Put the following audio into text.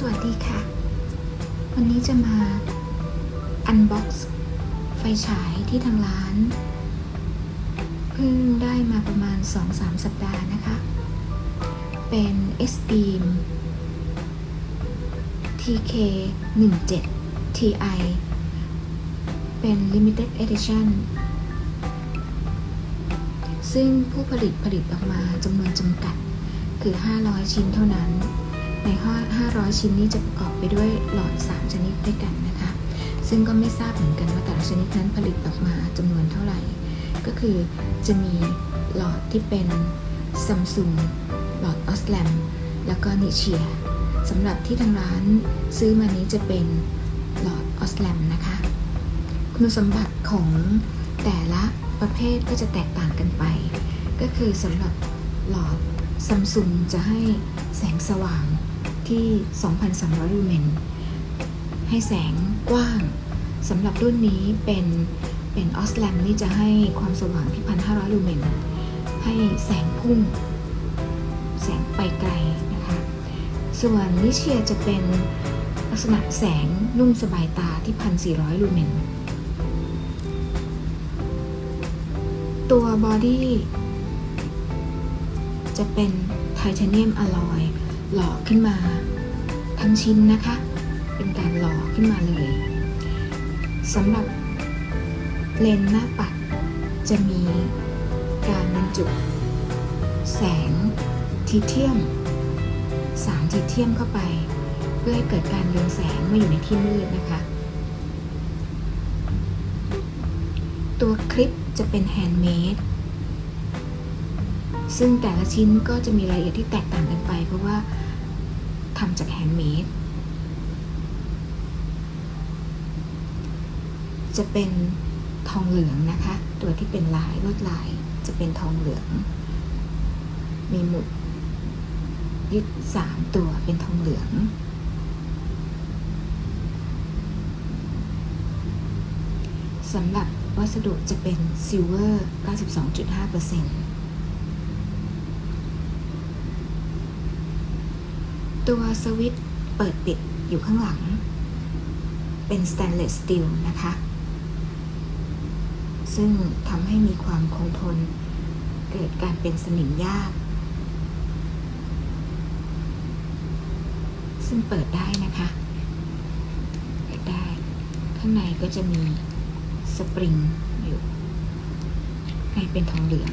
สวัสดีค่ะ วันนี้จะมาอันบ็อกซ์ไฟฉายที่ทางร้าน เพิ่งได้มาประมาณ 2-3 สัปดาห์นะคะ เป็น S Beam TK 17 TI เป็น Limited Edition ซึ่งผู้ผลิตผลิตออกมาจำนวนจำกัดคือ 500 ชิ้นเท่านั้น ใน500 ชิ้นนี้จะประกอบไปด้วยหลอด 3 ชนิดด้วยกันนะคะ ซึ่งก็ไม่ทราบเหมือนกันว่าแต่ละชนิดนั้นผลิตออกมาจำนวนเท่าไหร่ ก็คือจะมีหลอดที่เป็นซัมซุงหลอดออสแลมแล้วก็นิเชียสำหรับที่ทางร้านซื้อมานี้จะเป็นหลอดออสแลมนะคะ คุณสมบัติของแต่ละประเภทก็จะแตกต่างกันไป ก็คือสำหรับหลอดซัมซุงจะให้แสงสว่าง ที่ 2,300 ลูเมน ให้แสงกว้างสำหรับรุ่นนี้เป็นเป็นออสแลมนี่จะให้ความสว่างที่ 1,500 ลูเมน ให้แสงพุ่ง แสงไปไกลนะคะ ส่วนนิเชียจะเป็นลักษณะแสงนุ่มสบายตาที่ 1,400 ลูเมน ตัวบอดี้จะเป็นไทเทเนียมอลลอย หล่อขึ้นมา ทั้งชิ้นนะคะ เป็นการหล่อขึ้นมาเลยสำหรับเลนส์หน้าปัดจะมีการบรรจุ แสงทีเทียม สารทีเทียมเข้าไป เพื่อให้เกิดการเรืองแสงเมื่ออยู่ในที่มืดนะคะ ตัวคลิปจะเป็นแฮนด์เมด ซึ่งแต่ละชิ้นก็จะมีรายละเอียดที่แตกต่างกันไป เพราะว่าทำจากแฮนด์เมดจะเป็นทองเหลืองนะคะ ตัวที่เป็นลายลวดลายจะเป็นทองเหลือง มีหมุดยึดสามตัวเป็นทองเหลือง สำหรับวัสดุจะเป็นซิลเวอร์ 92.5%ตััวสวิตช์เปิดปิดอยู่ข้างหลัง เป็นสแตนเลสสตีลนะคะ ซึ่งทำให้มีความคงทน เกิดการเป็นสนิมยาก ซึ่งเปิดได้นะคะ เปิดได้ ข้างในก็จะมีสปริงอยู่ให้เป็นทองเหลือง